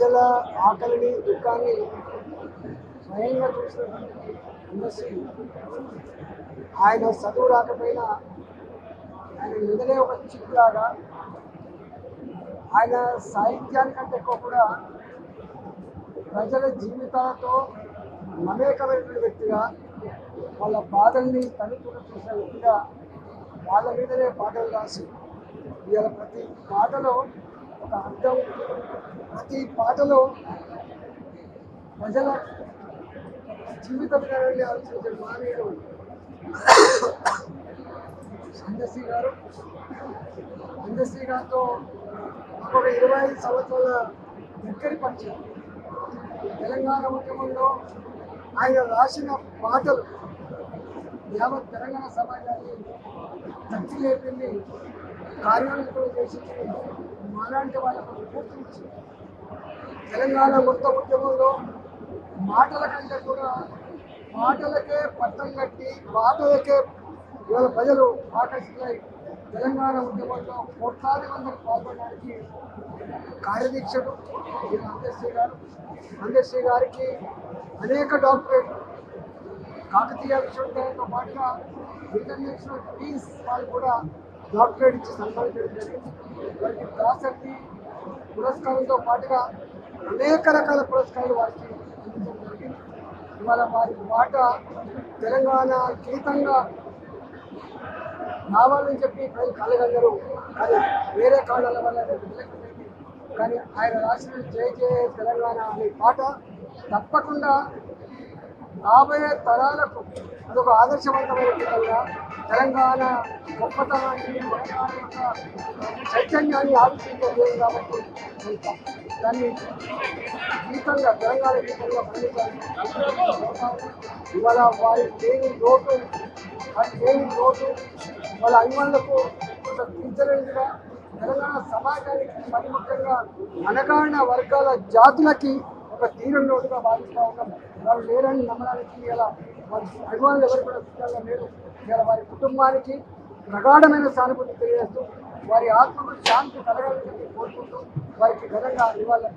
ప్రజల ఆకలిని దుఃఖాన్ని స్వయంగా చూసినటువంటి ఆయన చదువు రాకపోయినా ఆయన ఎదురే ఒక చిక్కులాగా ఆయన సాహిత్యానికంటే ఎక్కువ కూడా ప్రజల జీవితాలతో మమేకమైన వ్యక్తిగా వాళ్ళ బాధల్ని తనుతున్న చూసిన వ్యక్తిగా వాళ్ళ మీదనే పాటలు రాసి ఇవాళ ప్రతి పాటలో ఒక అర్థం. ప్రతి పాటలో ప్రజల జీవిత విధానాన్ని ఆలోచించే మానవుడు సంజశ్రీ గారు. సంజశ్రీ గారితో ఒక ఇరవై ఐదు సంవత్సరాల దగ్గర పరిచయం. తెలంగాణ ఉద్యమంలో ఆయన రాసిన పాటలు యావత్ తెలంగాణ సమాజాన్ని తట్టి లేపింది కార్యాలయంలో చేసి మాలాంటి వాళ్ళకు తెలంగాణ మొత్తం ఉద్యమంలో మాటల కంటే కూడా మాటలకే పట్టం కట్టి మాటలకే ఇవాళ ప్రజలు ఆకర్షితులై తెలంగాణ ఉద్యమంలో కోట్లాది మందికి పాల్గొనడానికి కార్యదీక్షలు అందశ్రీ గారు అందశ్రీ గారికి అనేక డాక్టరేట్ కాకతీయ విశ్వవిద్యాలయంతో పాటుగా ఇంటర్నేషనల్ పీస్ వాళ్ళు కూడా డాక్టరేట్ ఇచ్చి సన్మానించడం జరిగింది. వారికి పురస్కారంతో పాటుగా అనేక రకాల పురస్కారాలు వారికి అందించడం జరిగింది. ఇవాళ వారి మాట తెలంగాణ కీతంగా రావాలని చెప్పి ప్రజలు కలగలరు కానీ వేరే కారణాల వల్ల కానీ ఆయన రాసిన జై జయ తెలంగాణ అనే పాట తప్పకుండా రాబోయే తరాలకు అదొక ఆదర్శవంతమైన విధంగా తెలంగాణ గొప్పతనాన్ని తెలంగాణ యొక్క చైతన్యాన్ని ఆవిష్కరించలేదు కాబట్టి దాన్ని గీతంగా తెలంగాణ గీతంగా పండించాలి. ఇవాళ వారి దేని లోటు వారి దేని లోటు వాళ్ళ అభిమానులకు ఒక తెలంగాణ సమాజానికి మరి ముఖ్యంగా అనగాడిన వర్గాల జాతులకి ఒక తీరం లోటుగా భావిస్తూ ఉన్నాం. వాళ్ళు లేరని నమ్మడానికి ఇలా వారి అభిమానులు ఎవరు కూడా సిద్ధంగా లేరు. ఇలా వారి కుటుంబానికి ప్రగాఢమైన సానుభూతి తెలియజేస్తూ వారి ఆత్మకు శాంతి కలగాలని కోరుకుంటూ వారికి ఘనంగా నివాళులు